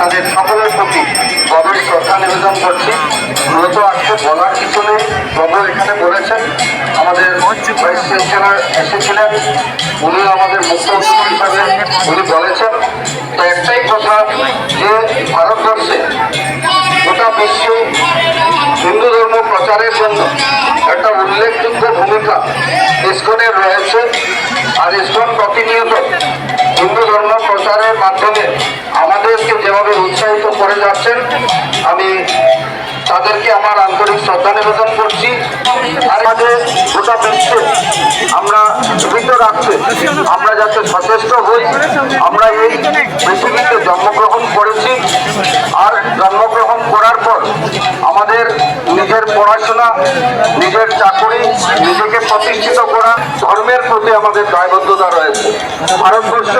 আপনাদের সকলের প্রতি গভীর শ্রদ্ধা নিবেদন করছি। মূলত আজকে বলার কিছু নেই প্রভু এখানে বলেছেন, আমাদের ভাইস চ্যান্সেলর এসেছিলেন। উনি আমাদের মুখ্য অতিথি হিসাবে উনি বলেছেন, তো একটাই কথা যে ভারতবর্ষে গোটা বিশ্বে হিন্দু ধর্ম প্রচারের জন্য ভূমিকা ইস্কনের রয়েছে আর ইস্কন প্রতিনিয়ত হিন্দু ধর্ম প্রচারের মাধ্যমে আমাদেরকে যেভাবে উৎসাহিত করে যাচ্ছেন, আমি তাদেরকে আমার আন্তরিক শ্রদ্ধা নিবেদন করছি। আর আমাদের গোটা বিশ্বে আমরা জীবিত রাখতে আমরা যাতে সচেষ্ট হই, আমরা এই পৃথিবীতে জন্মগ্রহণ করেছি। আর জন্মগ্রহণ করার পর আমাদের নিজের পড়াশোনা, নিজের চাকরি, নিজেকে প্রতিষ্ঠিত করা, ধর্মের প্রতি আমাদের দায়বদ্ধতা রয়েছে। ভারতবর্ষ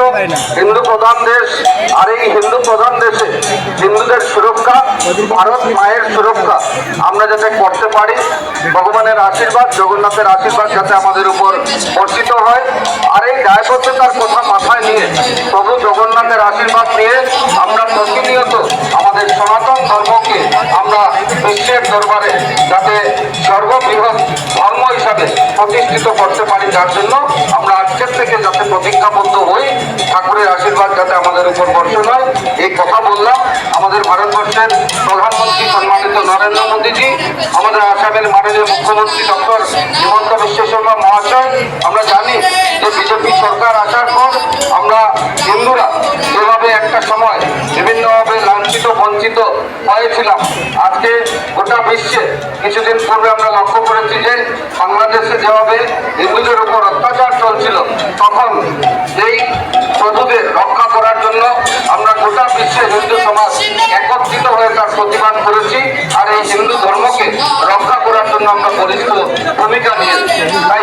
হিন্দু প্রধান দেশ, আর এই হিন্দু প্রধান দেশে হিন্দুদের সুরক্ষা, ভারত মায়ের সুরক্ষা আমরা যাতে করতে পারি, ভগবানের আশীর্বাদ, জগন্নাথের আশীর্বাদ যাতে আমাদের উপর বর্ষিত হয়। আর এই দায়বদ্ধতার কথা মাথায় নিয়ে, প্রভু জগন্নাথের আশীর্বাদ নিয়ে আমরা প্রতিনিয়ত আমাদের সনাতন ধর্মকে আমরা বিশ্বের দরবারে সর্ববৃহৎ ধর্ম হিসাবে প্রতিষ্ঠিত করতে পারি যার জন্য আমরা আজকের থেকে যাতে প্রতিজ্ঞাবদ্ধ হই, ঠাকুরের আশীর্বাদ যাতে আমাদের উপর বর্ষণ হয়। এই কথা বললাম। আমাদের ভারতবর্ষের প্রধানমন্ত্রী সম্মানিত নরেন্দ্র মোদীজি, আমাদের আসামের মাননীয় মুখ্যমন্ত্রী ডক্টর হিমন্ত বিশ্ব শর্মা মহাশয়, আমরা জানি যে বিজেপি সরকার আসার পর আমরা হিন্দুরা যেভাবে একটা সময় বিভিন্নভাবে লাঞ্ছিত, বঞ্চিত হয়েছিলাম, আজকে গোটা বিশ্বে কিছুদিন পূর্বে আমরা লক্ষ্য করেছি যে বাংলাদেশে যেভাবে হিন্দুদের উপর অত্যাচার চলছিল, তখন এই প্রভুদের রক্ষা করার জন্য আমরা গোটা বিশ্বে হিন্দু সমাজ একত্রিত হয়ে তার প্রতিবাদ করেছি, আর এই হিন্দু ধর্মকে রক্ষা করার জন্য আমরা বলিষ্ঠ ভূমিকা নিয়েছি। তাই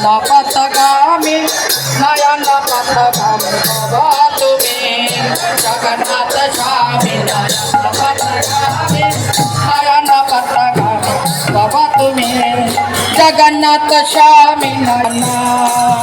নয়ন পথগামী নয়ন পথগামী বাবা তুমি জগন্নাথ স্বামী নয়ন পথগামী নয়ন পথগামী বাবা তুমি জগন্নাথ স্বামী নয়ন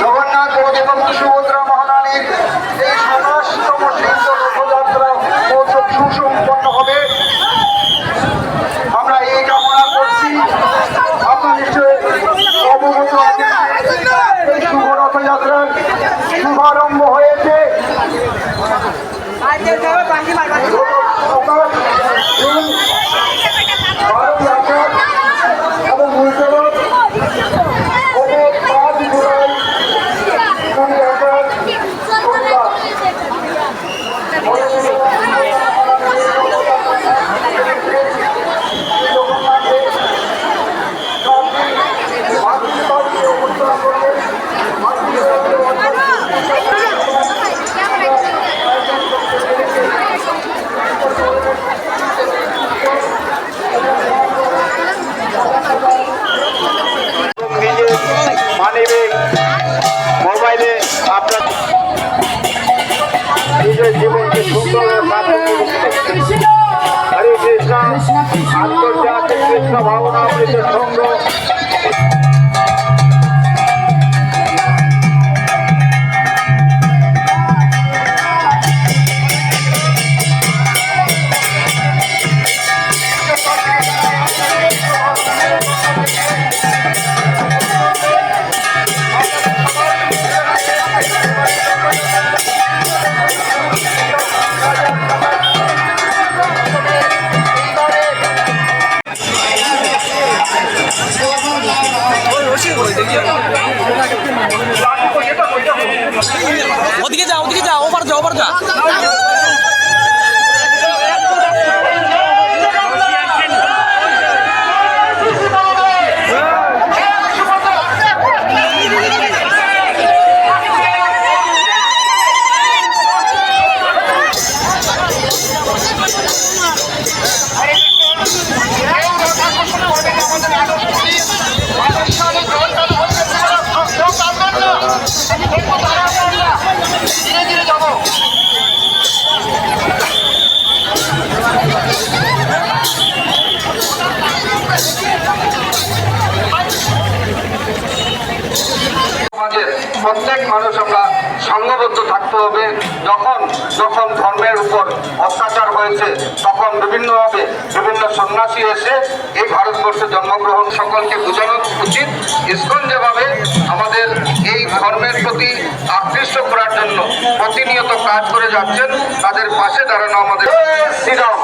জগন্নাথ দেব এবং সুভদ্রা মহারানীর এই সমস্তম সিদ্ধ রথযাত্রা সুসম্পন্ন হবে। আমরা এই কামনা করছি। আপনার রথযাত্রার শুভারম্ভ হয়েছে। ভাবনা সংঘ প্রত্যেক মানুষ আমরা সংঘবদ্ধ থাকতে হবে। যখন যখন ধর্মের উপর অত্যাচার হয়েছে, তখন বিভিন্নভাবে বিভিন্ন সন্ন্যাসী এসে এই ভারতবর্ষে জন্মগ্রহণ সকলকে বোঝানো উচিত। ইস্কন যেভাবে আমাদের এই ধর্মের প্রতি আকৃষ্ট করার জন্য প্রতিনিয়ত কাজ করে যাচ্ছেন, তাদের পাশে দাঁড়ানো আমাদের শ্রীরাম।